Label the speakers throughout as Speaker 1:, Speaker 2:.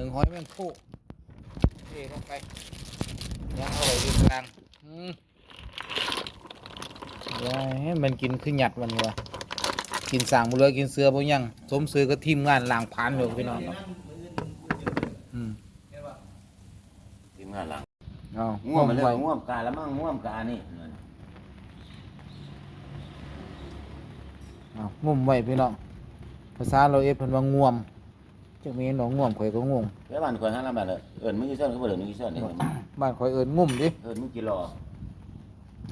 Speaker 1: นึ่งหอยแมงคู่เทลงไปย่างเอาไว้ดีกลางอืมอย่าให้มันกินขึ้นหยัดวันนี้วะกินสางบุเรือกินเสือบ่ยังสมซื้อก็ทีมงานล้างผานอยู่พี่น้องครับอืม
Speaker 2: ทีมงานหลัง
Speaker 1: เอา
Speaker 2: ง่วงมาเลย
Speaker 1: ไว้
Speaker 2: ง่วงกาแล้วมั่งง่วงกานี่
Speaker 1: เอางุ่มไว้พี่น้องภาษาเราเอฟเพิ่นว่าง่วม จักมีหนองง่วมข่อยก็งง
Speaker 2: แล้วบ้านข่อยหาลำบากเลยเอิ้นมึงกี่เส้นเขาบ่เอิ้นมึงกี่เส้นนี่
Speaker 1: บ้านข่อยเอิ้นงุ่มดิ
Speaker 2: เอิ้นมึงกี่รอ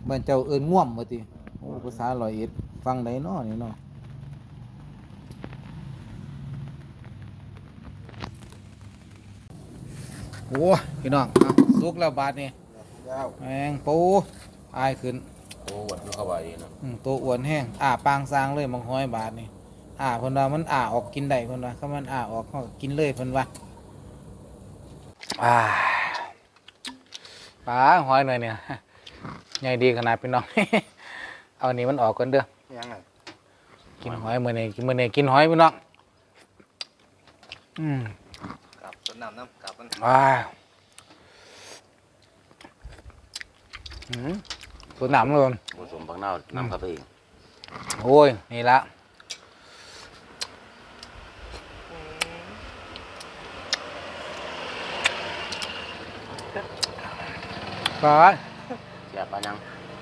Speaker 1: บ้านเจ้าเอิ้นง่วมว่าติโอ้ภาษาร้อยเอ็ดฟังได้เนาะนี่เนาะโอ้ยพี่น้องเอาสุกแล้วบาดนี่แมงปูอายขึ้น
Speaker 2: โอ้วัดอยู่เข้าไปเนาะ
Speaker 1: อืมตัวอ้วนแห้งอ่าปางซางเลยมังห้อยบาทนี่ อ่าเพิ่นว่ามันอ่าออกกินได้เพิ่นว่าถ้ามันอ่าออกเขาก็กินเลยเพิ่นว่าอ่าปลาหอยหน่อยเนี่ยใหญ่ดีขนาดพี่น้อง เอาอันนี้มันออกก่อนเด้อ
Speaker 3: ยังไง
Speaker 1: กินหอยมื้อนี้กินมื้อนี้กินหอยพี่น้องอืม
Speaker 3: กลับต้นน้ำน้ำกลับมัน
Speaker 1: ว้าวอืมตัวหนำเลย
Speaker 2: ผสมผักเน่าน้ำเข้าไปเอง
Speaker 1: โอ้ยนี่ละ ปลา
Speaker 2: แซ่บปานยัง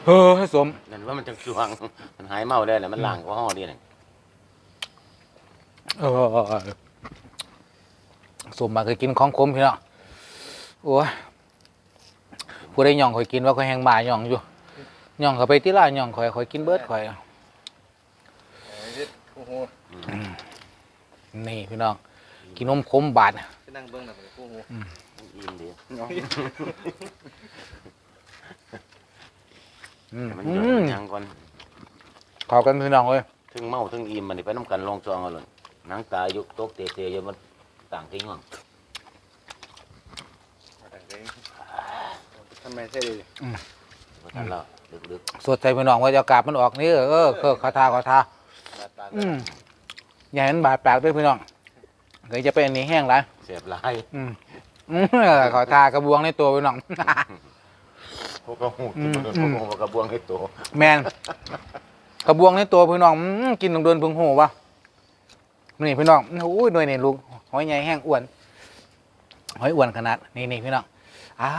Speaker 1: เฮ้อสม
Speaker 2: นั่นว่ามันจังสวง มันหายเมาได้แล้วมันล้างก็ห่อดีนี่
Speaker 1: เออสมมาเคยกินของคมพี่เนาะโอ้ยผู้ได้ย่องคอยกินว่าคอยแหงบ่าย่องอยู่ย่องเขาไปที่ล่าย่องคอยคอยกินเบิดคอย
Speaker 3: โอ้โห
Speaker 1: นี่พี่น้องกินนมคมบาด
Speaker 3: ไปนั่งเบิ้งหน่อยโอ้โห
Speaker 2: อิ่มดี
Speaker 1: อืม
Speaker 2: มัน
Speaker 1: อื
Speaker 2: หยด
Speaker 1: ม
Speaker 2: มันยังก่อน
Speaker 1: ขอกันพี่น้องเลย
Speaker 2: ถึงเมาถึงอิ่มมันนี่ไปน้ำกันลองจองเอาเลยหนังตาอยู่ตกเตะๆอยู่มันต่างทิ้งว่าง
Speaker 3: ทำไมใช่ดิ
Speaker 2: เพราะฉะนั้นเราลึก
Speaker 1: สดใจพี่น้องว่าจะกาบมันออกนี่เออเออคาทาคาทา
Speaker 3: บาดปาก
Speaker 1: อืมอย่าให้มันบาดปากด้วยพี่น้อง เดี๋ยวจะเป็นอันนี้แห้งไร
Speaker 2: ๆเสียบหลาย
Speaker 1: อืมอืมขอทากระบวงในตัวพี่น้อง
Speaker 2: พวกกระหู
Speaker 1: อื
Speaker 2: กิน
Speaker 1: ม
Speaker 2: มัน
Speaker 1: อืม
Speaker 2: พวกกระบวงให้โต
Speaker 1: แมนกระบวงในตัวพี่น้องอืมกินตรงเดินพึงหูวะนี่พี่น้องโอ้ยหน่วยนี่ลูกหอยใหญ่แห้งอ้วนหอยอ้วนขนาดนี่นี่พี่น้องอ่า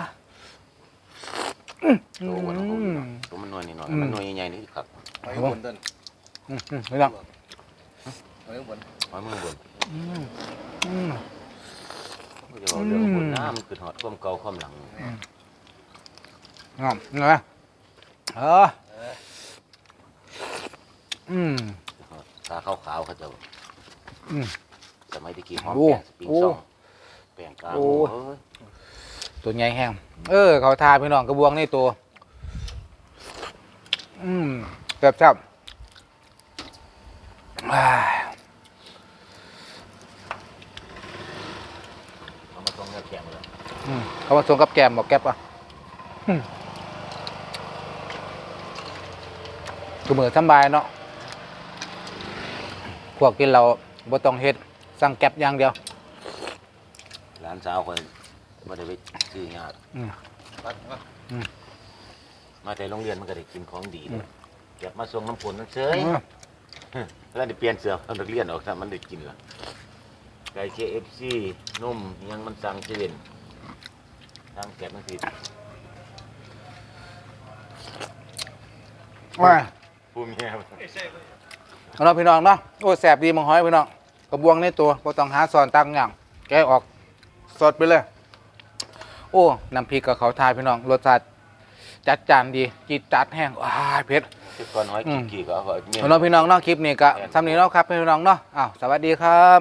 Speaker 2: ตัวอ้วนของผมนี่เนาะตัวมันหน่วยนี่หน่อยมันหน่วยใหญ่ๆนี่ครับ
Speaker 3: หอยบนต้น
Speaker 1: อืมอืมพี่น้อง
Speaker 3: หอยบน
Speaker 2: หอยมือบน
Speaker 1: อืมอืม
Speaker 2: เดี๋ยวเอาเรื่องบนน้ำมันคือหอดความเก่าความหลัง
Speaker 1: งอมเงยเอออืม
Speaker 2: ตาขาวๆเขาจะ
Speaker 1: อืม
Speaker 2: สมัยตะกี้หอมแป้งปริง
Speaker 1: โอ้
Speaker 2: ซองแป้งกลาง
Speaker 1: ตัวใหญ่แห้งเออ เขาทาพี่น้องกระบวงในตัว อืมแบบจับอ้าย
Speaker 2: เอามาตรงเนื้อแข็ง เลย
Speaker 1: อืมเขามาส่งกับแกมบอกแก๊บอะอืมคือมือสำบายเนาะพวกกินเราบ่ต้องเฮ็ดสั่งแก๊บอย่างเดียว
Speaker 2: หลานสาวคนไม่ได้ไปซื้อยาก
Speaker 1: อืม
Speaker 3: ปัดมา
Speaker 2: มาแต่โรงเรียนมันก็ได้กินของดี
Speaker 1: อื
Speaker 2: เล
Speaker 1: ม
Speaker 2: ยเก็บมาส่งน้ำฝนนั่นเฉย
Speaker 1: อืม
Speaker 2: แล้วได้เปลี่ยนเสื้อนักเรียนออกซะมันได้กินละไก่เคเอฟซีนุ่มยังมันสั่งเซเว่ นสั่งแก็บมันผิด
Speaker 1: ว่า
Speaker 2: ผู้เมีย
Speaker 1: เอาเนาะพี่น้องเนาะโอ้แสบดีมังหอยพี่น้องกระบวงในตัวบ่ต้องหาสอนตังอย่างแกะออกสดไปเลย โอ้น้ำพริกกับเขาทายพี่น้องรสชาติจัดจานดีจีดจัดแห้งว้ายเผ็ด
Speaker 2: ที่ก่อนหอย
Speaker 1: อื
Speaker 2: กี่
Speaker 1: ม
Speaker 2: กี่ก็เอาไว้เมีย
Speaker 1: เอาเนาะพี่น้องเนาะคลิปนี้ก็สำนีเนาะครับพี่น้องเนาะอ้าวสวัสดีครับ